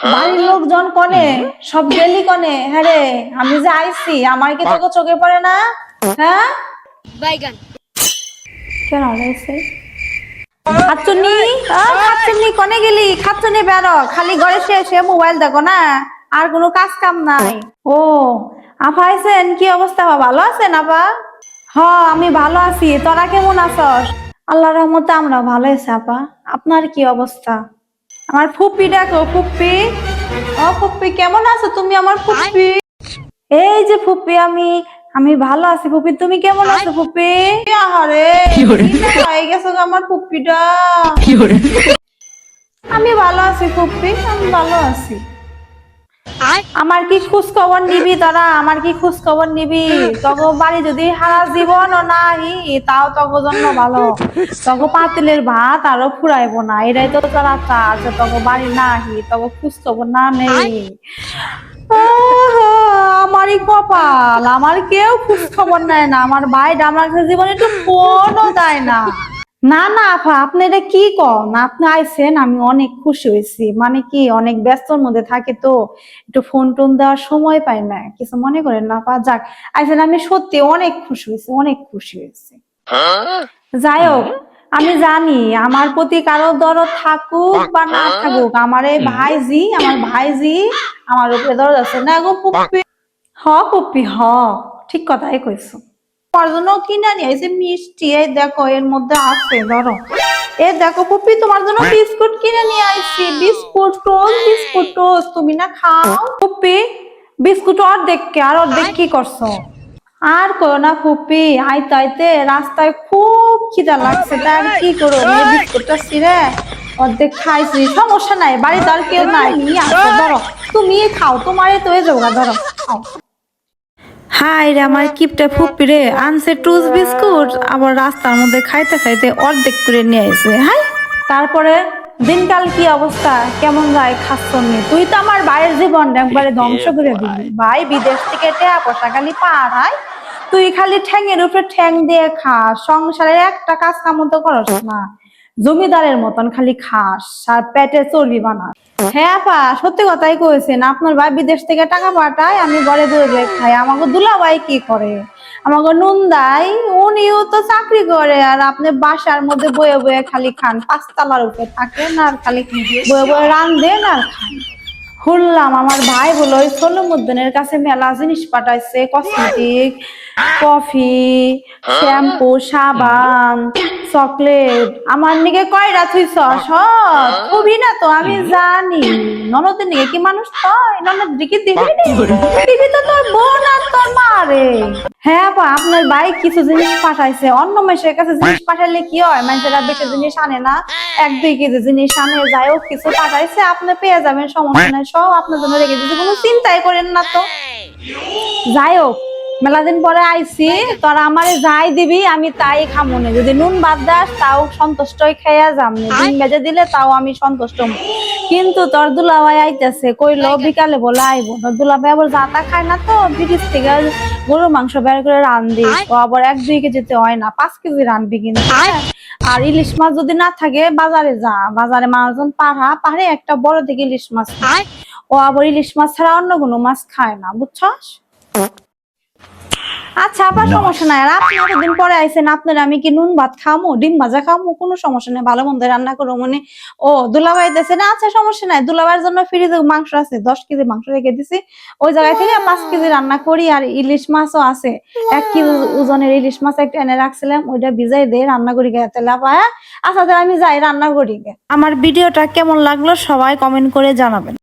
বাড়ির লোকজন কনে সব গেলি কনে? হ্যাঁ রে আমি যে আইছি আমার কি তোকে চোখে পড়ে না? হ্যাঁ? বাইগান। কেন হয়েছে খাচ্চুনি খাচ্চুনি কনে গেলি? খাচ্চুনি বেরো খালি ঘরে সে সে মোবাইল দেখো না? আর কোনো কাজ কাম নাই। ও আপা আইছেন? কি অবস্থা বা ভালো আছেন আপা? হ আমি ভালো আছি। তোরা কেমন আছস? আল্লাহ রহমতে আমরা ভালো আছি আপা। আপনার কি অবস্থা? আমার ফুপি ডাকো ফুপি। ও ফুপি কেমন আছো তুমি আমার ফুপি? এই যে ফুপি আমি আমি ভালো আছি ফুপি। তুমি কেমন আছো ফুপি? আহারে হয়ে গেছো আমার ফুপিটা? আমি ভালো আছি ফুপি আমি ভালো আছি। আমার কি খোঁজ খবর নিবি তারা আমার কি খোঁজ খবর নিবি? তগো বাড়ি যদি হারা জীবন নাহি তাও তগো জন্য ভালো। তগো পাতিলের ভাত আরও ফুরাইবো না। এটাই তো তারা চার যে তগো বাড়ি নাহি তগো খোঁজ খবর না নেই। আমারই কপাল। আমার কেউ খোঁজ খবর নেয় না। আমার ভাই আমার জীবনে একটু ফোনও দেয় না। না না, আপা, আপনি এটা কি কন? আপনি আইছেন, আমি অনেক খুশি হয়েছি। মানে কি, অনেক ব্যস্তর মধ্যে থাকে তো, একটু ফোন টোন দেওয়ার সময় পাই না। কিছু মনে করেন না, আপা, যাক। আইছেন, আমি সত্যি অনেক খুশি হয়েছি, অনেক খুশি হয়েছি। যাই হোক, আমি জানি, আমার প্রতি কারও দরদ থাকুক বা না থাকুক, আমার এই ভাইজি, আমার ভাইজি আমার উপরে দরদ আছে। না গো, পুপ্পি। হ পুপ্পি, হ। ঠিক কথাই কইছো। জন্য কিনে নিয়ে আইছি মিষ্টি এই দেখো এর মধ্যে আছে ধরো। এ দেখো পুপ্পি তোমার জন্য বিস্কুট কিনে নিয়ে আইছি। বিস্কুট টোস্ট বিস্কুট টোস্ট তুমি না খাও। পুপ্পি বিস্কুট অর্ধেক কে আর অর্ধেক কি করছ? আর করো না ফুপি আইতে আইতে রাস্তায় খুব খিদা লাগছে তাই আর কি করো? বিস্কুটটা ছিঁড়ে অর্ধেক খাইছি সমস্যা নাই বাড়িতে আর কেউ নাই নিয়ে আসো ধরো। তুমি খাও তোমারই তো এই যোগা ধরো। খাও। হাই রে, আমার কিপটা ফুপি রে। আনছে টুস বিস্কুট, আবার রাস্তার মধ্যে খাইতে খাইতে অর্ধেক করে নিয়ে আসে হাই তারপরে, দিনকাল কি অবস্থা? কেমন যায় খাচ্ছ নি? তুই তো আমার ভাইয়ের জীবন একবারে ধ্বংস করে দিবি ভাই, বিদেশ থেকে টেয়া পয়সা খালি পাড়ায় তুই খালি ঠ্যাঙের উপরে ঠ্যাং দিয়ে খাস সংসারের একটা কাজ কাম তো করস না। জমিদারের মতন খালি খাস আর পেটে চর্বি বানাস। হ্যাঁ আপা, সত্যি কথাই কয়েছেন আপনার ভাই বিদেশ থেকে টাকা পাঠায়, আমি ঘরে দূরে খাই। আমাকে দুলাভাই কি করে? আমাকে নুনদাই, উনিও তো চাকরি করে, আর আপনি বাসার মধ্যে বয়ে বয়ে খালি খান, পাঁচতলার উপরে থাকেন আর খালি বয়ে বয়ে রান্ধেন আর খান। শুনলাম আমার ভাই বলো ওই সলমুদ্দিনের কাছে মেলা জিনিস পাঠাইছে কসমেটিক কফি শ্যাম্পু সাবান চকলেট আমার নিকে কয়টা থুই সব। খুবই না তো, আমি জানি। ননদের নিকে কি মানুষ তো ননদ দিকে দিবি তো তোর বোন আর তোর মা রে হ্যাঁ আপা, আপনার কিছু জিনিস পাঠাইছে। অন্য মেশের কাছে জিনিস কি হয়? মানুষেরা বেশি জিনিস আনে না। এক, দুই কেজি জিনিস আনে কিছু পাঠাইছে, আপনি পেয়ে যাবেন, সমস্যা নাই, সব আপনার জন্য রেখে দিচ্ছি কোনো চিন্তাই করেন না তো। যাই মেলা দিন পরে আইছি, তোরা আমারে যাই দিবি, আমি তাই খামো না। যদি নুন বাদ দাস, তাও সন্তুষ্টই খাইয়া যাম না। ডিম ভেজে দিলে তাও আমি সন্তুষ্ট কিন্তু তোর দুলাভাই আইতেছে, কইলো বিকালে বলে আইবো। তোর দুলাভাই আবার জাতা খায় না তো ফ্রিজ থেকে গরু মাংস বের করে রান্ধি ও আবার এক দুই কেজিতে হয় না পাঁচ কেজি রানবি কিন্তু? আর ইলিশ মাছ যদি না থাকে বাজারে যা। বাজারে মানুষজন পাড়া পাহাড়ে একটা বড় দিকে ইলিশ মাছ খায়। ও আবার ইলিশ মাছ ছাড়া অন্য কোনো মাছ খায় না বুঝছস? আচ্ছা আবার সমস্যা নাই। আর আপনি এতদিন পরে আইছেন আপনার আমি কি নুন ভাত খামো ডিম ভাজা খামো? কোনো সমস্যা নেই ভালো মন্দ রান্না করব। মানে ও দুলাভাই দিয়েছে না আচ্ছা সমস্যা নাই। দুলাভাইয়ের জন্য ফ্রিজে মাংস আছে দশ কেজি মাংস রেখে দিছি। ওই জায়গায় থেকে পাঁচ কেজি রান্না করি আর ইলিশ মাছও আছে। এক কেজি ওজনের ইলিশ মাছ একটা এনে রাখছিলাম ওইটা ভিজাই দিয়ে রান্না করি গে তাহলে আপা হ্যাঁ? আচ্ছা আমি যাই রান্না করি আমার ভিডিওটা কেমন লাগল সবাই কমেন্ট করে জানাবেন।